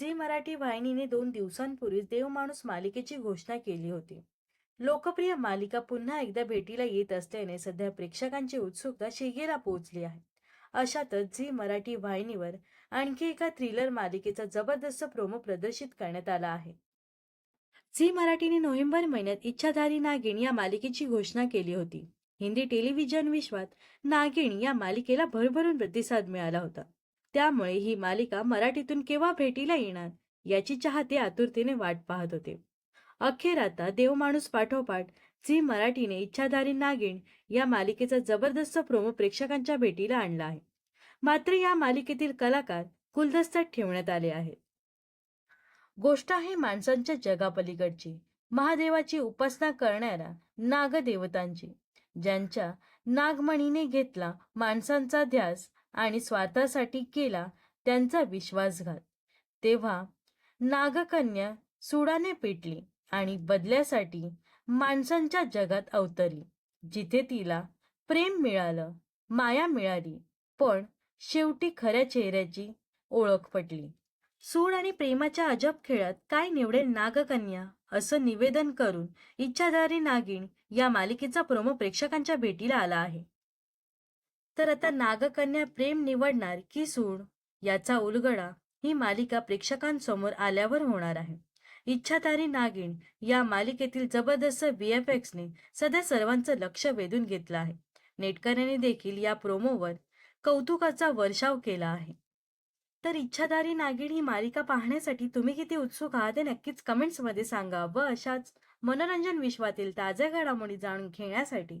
Zee Marathi वाहिनीने दोन दिवसांपूर्वी देवमाणूस मालिकेची घोषणा केली होती. लोकप्रिय मालिका पुन्हा एकदा भेटीला येत असल्याने सध्या प्रेक्षकांची उत्सुकता शिगेला पोहोचली आहे. अशातच झी मराठी वाहिनीवर आणखी एका थ्रिलर मालिकेचा जबरदस्त प्रोमो प्रदर्शित करण्यात आला आहे. झी मराठीने नोव्हेंबर महिन्यात इच्छाधारी नागिण या मालिकेची घोषणा केली होती. हिंदी टेलिव्हिजन विश्वात नागिण या मालिकेला भरभरून प्रतिसाद मिळाला होता. त्यामुळे ही मालिका मराठीतून केव्हा भेटीला येणार याची चाहते आतुरतेने वाट पाहत होते. अखेर आता देवमाणूस पाठोपाठ झी मराठीने इच्छाधारी नागिण या मालिकेचा जबरदस्त प्रोमो प्रेक्षकांच्या भेटीला आणला आहे. मात्र या मालिकेतील कलाकार कुलदस्त्यात ठेवण्यात आले आहेत. गोष्ट आहे माणसांच्या जगापलीकडची महादेवाची उपासना करणाऱ्या नागदेवतांची ज्यांच्या नागमणीने घेतला माणसांचा ध्यास आणि स्वार्थासाठी केला त्यांचा विश्वासघात तेव्हा नागकन्या सुडाने पेटली आणि बदल्यासाठी माणसांच्या जगात अवतरली जिथे तिला प्रेम मिळालं माया मिळाली पण शेवटी खऱ्या चेहऱ्याची ओळख पटली. सूड आणि प्रेमाच्या अजब खेळात काय निवडेल नागकन्या असं निवेदन करून इच्छाधारी नागिण या मालिकेचा प्रोमो प्रेक्षकांच्या भेटीला आला आहे. तर आता नागकन्या प्रेम निवडणार की सूड? याचा उलगडा ही मालिका प्रेक्षकांसमोर आल्यावर होणार आहे. इच्छाधारी नागिण या मालिकेतील जबरदस्त ने सध्या सर्वांचं लक्ष वेधून घेतलं आहे. नेटकऱ्यांनी देखील या प्रोमोवर कौतुकाचा वर्षाव केला आहे. तर इच्छाधारी नागिण ही मालिका पाहण्यासाठी तुम्ही किती उत्सुक आहात हे नक्कीच कमेंट्समध्ये सांगा व अशाच मनोरंजन विश्वातील ताज्या घडामोडी जाणून घेण्यासाठी